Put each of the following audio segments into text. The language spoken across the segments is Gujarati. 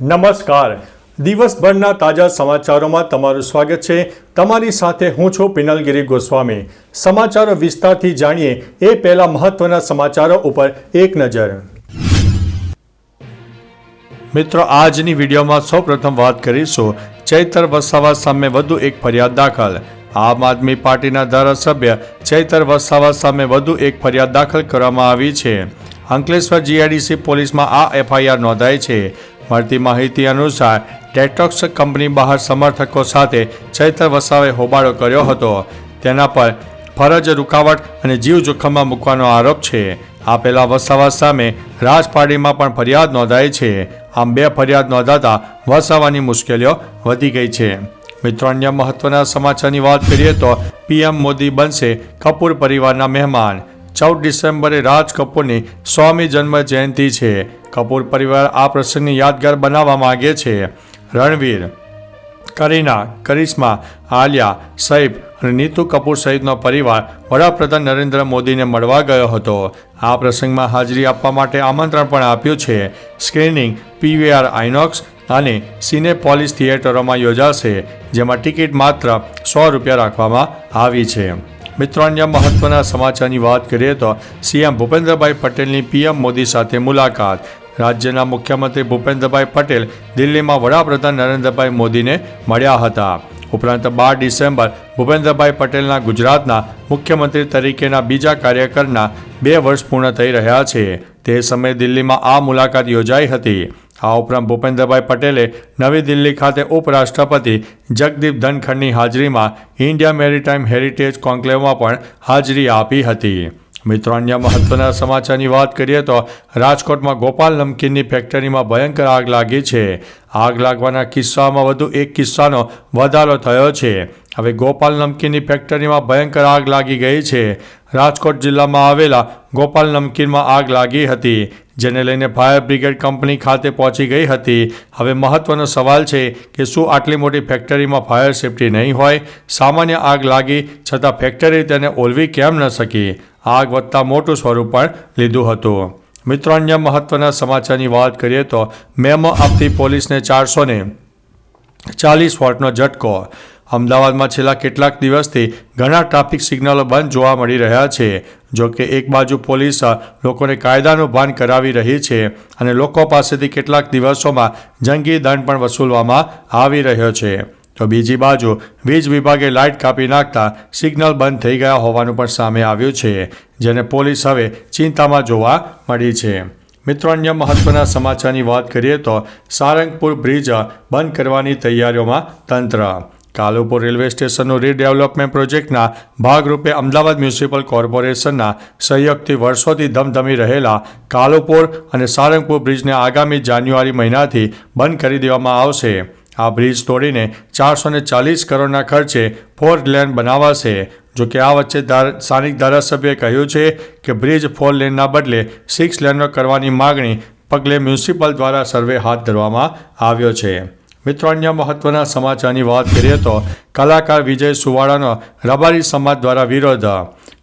નમસ્કાર. દિવસભરના તાજા સમાચારોમાં તમારું સ્વાગત છે. તમારી સાથે હું છું પિનલગીરી ગોસ્વામી. સમાચારો વિસ્તારથી જાણીએ એ પહેલા મહત્વના સમાચારો ઉપર એક નજર. મિત્રો, આજની વિડીયોમાં સૌપ્રથમ વાત કરીશું. ચૈતર વસાવા સામે વધુ એક ફરિયાદ દાખલ. આમ આદમી પાર્ટીના ધારાસભ્ય ચૈતર વસાવા સામે વધુ એક ફરિયાદ દાખલ કરવામાં આવી છે. અંકલેશ્વર જીઆઈડીસી પોલીસમાં આ એફઆઈઆર નોંધાઈ છે. મળતી માહિતી અનુસાર ટેટોક્સ કંપની બહાર સમર્થકો સાથે ચૈતર વસાવે હોબાળો કર્યો હતો. તેના પર ફરજ રૂકાવટ અને જીવ જોખમમાં મૂકવાનો આરોપ છે. આ પહેલા વસાવા સામે રાજપાડીમાં પણ ફરિયાદ નોંધાઈ છે. આમ બે ફરિયાદ નોંધાતા વસાવાની મુશ્કેલીઓ વધી ગઈ છે. મિત્રો, અન્ય મહત્વના સમાચારની વાત કરીએ તો પીએમ મોદી બનશે કપૂર પરિવારના મહેમાન. ચૌદ ડિસેમ્બરે રાજ કપૂરની સ્વામી જન્મ જયંતિ છે. કપૂર પરિવાર આ પ્રસંગને યાદગાર બનાવવા માગે છે. રણવીર, કરીના, કરિશ્મા, આલિયા સૈફ અને નીતુ કપૂર સહિતનો પરિવાર વડાપ્રધાન નરેન્દ્ર મોદીને મળવા ગયો હતો. આ પ્રસંગમાં હાજરી આપવા માટે આમંત્રણ પણ આપ્યું છે. સ્ક્રીનિંગ, પીવીઆર, આઇનોક્સ અને સિનેપોલિસ થિયેટરોમાં યોજાશે, જેમાં ટિકિટ માત્ર સો રૂપિયા રાખવામાં આવી છે. મિત્રો, અન્ય મહત્વના સમાચારની વાત કરીએ તો સીએમ ભૂપેન્દ્રભાઈ પટેલની પીએમ મોદી સાથે મુલાકાત. રાજ્યના મુખ્યમંત્રી ભૂપેન્દ્રભાઈ પટેલ દિલ્હીમાં વડાપ્રધાન નરેન્દ્રભાઈ મોદીને મળ્યા હતા. ઉપરાંત બાર ડિસેમ્બર ભૂપેન્દ્રભાઈ પટેલના ગુજરાતના મુખ્યમંત્રી તરીકેના બીજા કાર્યકરના બે વર્ષ પૂર્ણ થઈ રહ્યા છે. તે સમયે દિલ્હીમાં આ મુલાકાત યોજાઈ હતી. આ ઉપરાંત ભૂપેન્દ્રભાઈ પટેલે નવી દિલ્હી ખાતે ઉપરાષ્ટ્રપતિ જગદીપ ધનખડની હાજરીમાં ઇન્ડિયા મેરીટાઈમ હેરિટેજ કોન્ક્લેવમાં પણ હાજરી આપી હતી. મિત્રો, અન્ય મહત્વના સમાચારની વાત કરીએ તો રાજકોટમાં ગોપાલ નમકીનની ફેક્ટરીમાં ભયંકર આગ લાગી છે. આગ લાગવાના કિસ્સામાં વધુ એક કિસ્સાનો વધારો થયો છે. હવે ગોપાલ નમકીનની ફેક્ટરીમાં ભયંકર આગ લાગી ગઈ છે. રાજકોટ જિલ્લામાં આવેલા ગોપાલ નમકીનમાં આગ લાગી હતી. જેને લઈને ફાયર બ્રિગેડ કંપની ખાતે પહોંચી ગઈ હતી. હવે મહત્વનો સવાલ છે કે શું આટલી મોટી ફેક્ટરીમાં ફાયર સેફટી નહીં હોય? સામાન્ય આગ લાગી, છતાં ફેક્ટરી તેને ઓલવી કેમ ન શકી? આગ વધતા મોટું સ્વરૂપ પણ લીધું હતું. મિત્રો, અન્ય મહત્વના સમાચારની વાત કરીએ તો મેમો આપતી પોલીસને ચારસો ને ચાલીસ વોટનો ઝટકો. અમદાવાદમાં છેલ્લા કેટલાક દિવસથી ઘણા ટ્રાફિક સિગ્નલો બંધ જોવા મળી રહ્યા છે. જો કે એક બાજુ પોલીસ લોકોને કાયદાનું ભાન કરાવી રહી છે અને લોકો પાસેથી કેટલાક દિવસોમાં જંગી દંડ પણ વસૂલવામાં આવી રહ્યો છે. તો બીજી બાજુ, વીજ વિભાગે લાઇટ કાપી નાખતા સિગ્નલ બંધ થઈ ગયા હોવાનું પણ સામે આવ્યું છે, જેને પોલીસ હવે ચિંતામાં જોવા મળી છે. મિત્રો, અન્ય મહત્વના સમાચારની વાત કરીએ તો સારંગપુર બ્રિજ બંધ કરવાની તૈયારીઓમાં તંત્ર કાલુપુર રેલવે સ્ટેશનનું રીડેવલપમેન્ટ પ્રોજેક્ટના ભાગરૂપે અમદાવાદ મ્યુનિસિપલ કોર્પોરેશનના સહયોગથી વર્ષોથી ધમધમી રહેલા કાલુપુર અને સારંગપુર બ્રિજને આગામી જાન્યુઆરી મહિનાથી બંધ કરી દેવામાં આવશે. આ બ્રિજ તોડીને ચારસો ને ચાલીસ કરોડના ખર્ચે ફોર લેન બનાવાશે. જો કે આ વચ્ચે સ્થાનિક ધારાસભ્યએ કહ્યું છે કે બ્રિજ ફોર લેનના બદલે સિક્સ લેનનો કરવાની માગણી પગલે મ્યુનિસિપલ દ્વારા સર્વે હાથ ધરવામાં આવ્યો છે. મિત્રો, અન્ય મહત્વના સમાચારની વાત કરીએ તો કલાકાર વિજય સુવાળાનો રબારી સમાજ દ્વારા વિરોધ.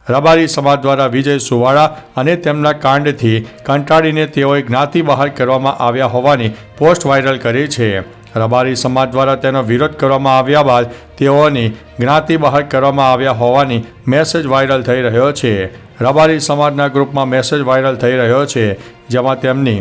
રબારી સમાજ દ્વારા વિજય સુવાળા અને તેમના કાંડથી કંટાળીને તેઓએ જ્ઞાતિ બહાર કરવામાં આવ્યા હોવાની પોસ્ટ વાયરલ કરી છે. રબારી સમાજ દ્વારા તેનો વિરોધ કરવામાં આવ્યા બાદ તેઓની જ્ઞાતિ બહાર કરવામાં આવ્યા હોવાની મેસેજ વાયરલ થઈ રહ્યો છે. રબારી સમાજના ગ્રુપમાં મેસેજ વાયરલ થઈ રહ્યો છે, જેમાં તેમની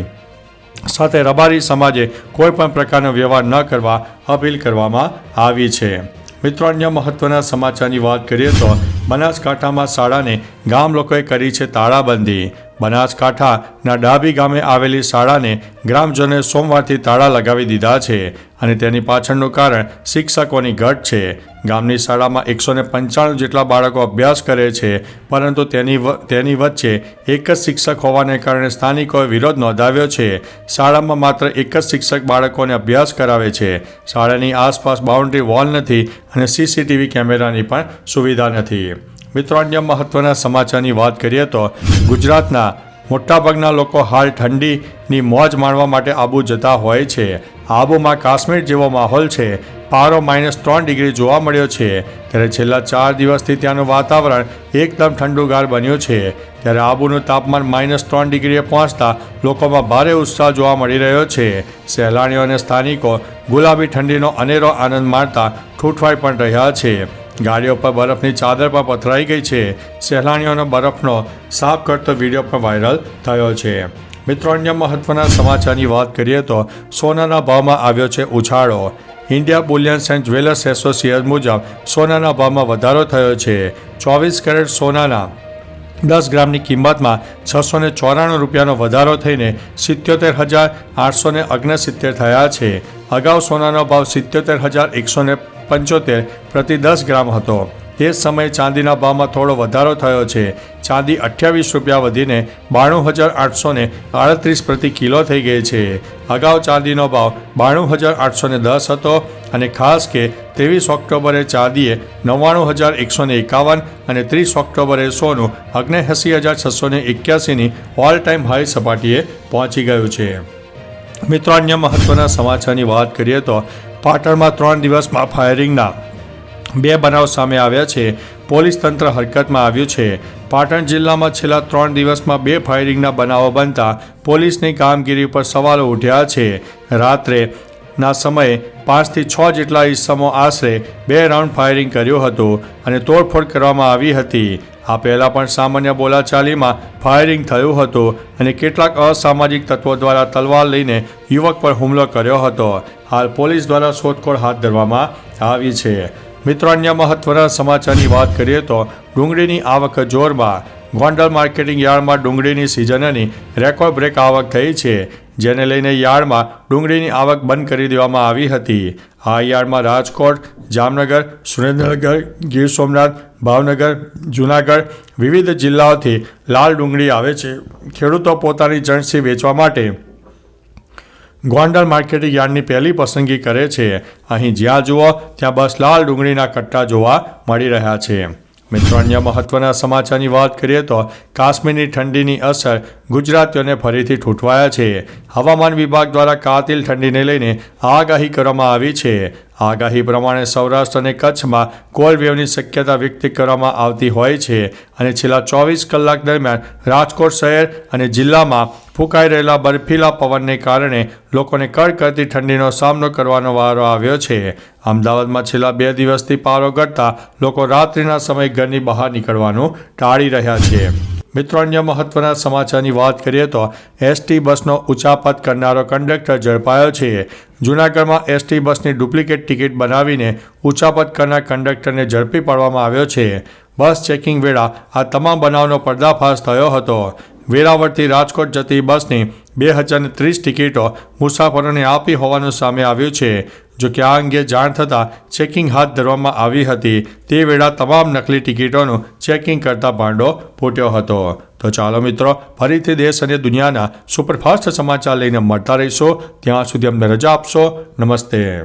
સાથે રબારી સમાજે કોઈ પણ પ્રકારનો વ્યવહાર ન કરવા અપીલ કરવામાં આવી છે. મિત્રો, અન્ય મહત્વના સમાચારની વાત કરીએ તો બનાસકાંઠામાં શાળાને ગામ લોકોએ કરી છે તાળાબંધી. બનાસકાંઠાના ડાબી ગામે આવેલી શાળાને ગ્રામજનોએ સોમવારથી તાળા લગાવી દીધા છે અને તેની પાછળનું કારણ શિક્ષકોની ઘટ છે. ગામની શાળામાં એકસો ને પંચાણું જેટલા બાળકો અભ્યાસ કરે છે, પરંતુ તેની તેની વચ્ચે એક જ શિક્ષક હોવાને કારણે સ્થાનિકોએ વિરોધ નોંધાવ્યો છે. શાળામાં માત્ર એક જ શિક્ષક બાળકોને અભ્યાસ કરાવે છે. શાળાની આસપાસ બાઉન્ડ્રી વોલ નથી અને સીસીટીવી કેમેરાની પણ સુવિધા નથી. મિત્રો, અન્ય મહત્વના સમાચારની વાત કરીએ તો ગુજરાતના મોટાભાગના લોકો હાલ ઠંડીની મોજ માણવા માટે આબુ જતા હોય છે. આબુમાં કાશ્મીર જેવો માહોલ છે. પારો માઇનસ ત્રણ ડિગ્રી જોવા મળ્યો છે. ત્યારે છેલ્લા ચાર દિવસથી ત્યાંનું વાતાવરણ એકદમ ઠંડુગાર બન્યું છે. ત્યારે આબુનું તાપમાન માઇનસ ત્રણ ડિગ્રીએ પહોંચતા લોકોમાં ભારે ઉત્સાહ જોવા મળી રહ્યો છે. સહેલાણીઓ અને સ્થાનિકો ગુલાબી ઠંડીનો અનેરો આનંદ માણતા ઠૂઠવાઈ પણ રહ્યા છે. ગાડીઓ પર બરફની ચાદર પણ પથરાઈ ગઈ છે. સહેલાણીઓનો બરફનો સાફ કરતો વીડિયો પણ વાયરલ થયો છે. મિત્રો, અન્ય મહત્વના સમાચારની વાત કરીએ તો સોનાના ભાવમાં આવ્યો છે ઉછાળો. India bullions and jewellers association મુજબ સોનાના ભાવમાં વધારો થયો છે. ચોવીસ કેરેટ સોનાના દસ ગ્રામની કિંમતમાં છસો ને ચોરાણું રૂપિયાનો વધારો થઈને સિત્યોતેર હજાર આઠસો ને ઓગણસિત્તેર થયા છે. અગાઉ સોનાનો ભાવ સિત્યોતેર હજાર એકસો ને પંચોતેર પ્રતિ દસ ગ્રામ હતો. તે સમયે ચાંદીના ભાવમાં થોડો વધારો થયો છે. ચાંદી અઠ્યાવીસ રૂપિયા વધીને બાણું હજાર આઠસો આડત્રીસ પ્રતિ કિલો થઈ ગઈ છે. અગાઉ ચાંદીનો ભાવ બાણું હજાર આઠસો દસ હતો અને ખાસ કે ત્રેવીસ ઓક્ટોબરે ચાંદીએ નવ્વાણું હજાર એકસો ને એકાવન અને ત્રીસ ઓક્ટોબરે સોનું અગ્નેએંસી હજાર છસો ને એક્યાસીની ઓલ ટાઈમ હાઈ સપાટીએ પહોંચી ગયું છે. મિત્રો, અન્ય મહત્વના સમાચારની વાત કરીએ તો પાટણમાં ત્રણ દિવસમાં ફાયરિંગના બે બનાવ સામે આવ્યા છે. પોલીસ તંત્ર હરકતમાં આવ્યું છે. પાટણ જિલ્લામાં છેલ્લા ત્રણ દિવસમાં બે ફાયરિંગના બનાવો બનતા પોલીસની કામગીરી પર સવાલો ઉઠ્યા છે. રાત્રે ના સમયે પાંચથી છ જેટલા ઈસમો આશરે બે રાઉન્ડ ફાયરિંગ કર્યું હતું અને તોડફોડ કરવામાં આવી હતી. આ પહેલાં પણ સામાન્ય બોલાચાલીમાં ફાયરિંગ થયું હતું અને કેટલાક અસામાજિક તત્વો દ્વારા તલવાર લઈને યુવક પર હુમલો કર્યો હતો. હાલ પોલીસ દ્વારા શોધખોળ હાથ ધરવામાં આવી છે. મિત્રો, અન્ય મહત્વના સમાચારની વાત કરીએ તો ડુંગળીની આવક જોરમાં ગોંડલ માર્કેટિંગ યાર્ડમાં ડુંગળીની સિઝનની રેકોર્ડ બ્રેક આવક થઈ છે. જેને લઈને યાર્ડમાં ડુંગળીની આવક બંધ કરી દેવામાં આવી હતી. આ યાર્ડમાં રાજકોટ, જામનગર, સુરેન્દ્રનગર, ગીર સોમનાથ, ભાવનગર, જૂનાગઢ વિવિધ જિલ્લાઓથી લાલ ડુંગળી આવે છે. ખેડૂતો પોતાની જણસી વેચવા માટે ગોંડલ માર્કેટિંગ યાર્ડની પહેલી પસંદગી કરે છે. અહીં જ્યાં જુઓ, ત્યાં બસ લાલ ડુંગળીના કટ્ટા જોવા મળી રહ્યા છે. મિત્રો મહત્વના સમાચારની વાત કરીએ તો કાશ્મીરની ઠંડીની અસર ગુજરાતીઓને ફરીથી ઠૂંઠવાયા છે. હવામાન વિભાગ દ્વારા કાતિલ ઠંડીને લઈને આગાહી કરવામાં આવી છે. આગાહી પ્રમાણે સૌરાષ્ટ્ર અને કચ્છમાં કોલ્ડ વેવની શક્યતા વ્યક્ત કરવામાં આવતી હોય છે અને છેલ્લા ચોવીસ કલાક દરમિયાન રાજકોટ શહેર અને જિલ્લામાં ફૂંકાઈ રહેલા બર્ફીલા પવનને કારણે લોકોને કડકડતી ઠંડીનો સામનો કરવાનો વારો આવ્યો છે. અમદાવાદમાં છેલ્લા બે દિવસથી પારો ઘટતા લોકો રાત્રિના સમયે ઘરની બહાર નીકળવાનું ટાળી રહ્યા છે. મિત્રો, અન્ય મહત્વના સમાચારની વાત કરીએ તો એસટી બસનો ઉચાપત કરનારો કંડક્ટર ઝડપાયો છે. જૂનાગઢમાં એસટી બસની ડુપ્લિકેટ ટિકિટ બનાવીને ઉચાપત કરનાર કંડક્ટરને ઝડપી પાડવામાં આવ્યો છે. બસ ચેકિંગ વેળા આ તમામ બનાવનો પર્દાફાશ થયો હતો. વેરાવળથી રાજકોટ જતી બસની બે હજાર ત્રીસ ટિકિટો મુસાફરોને આપી હોવાનું સામે આવ્યું છે. જો કે આ અંગે જાણ થતાં ચેકિંગ હાથ ધરવામાં આવી હતી. તે વેળા તમામ નકલી ટિકિટોનું ચેકિંગ કરતા ભાંડો ફૂટ્યો હતો. તો ચાલો મિત્રો, ફરીથી દેશ અને દુનિયાના સુપરફાસ્ટ સમાચાર લઈને મળતા રહીશો. ત્યાં સુધી અમને રજા આપશો. નમસ્તે.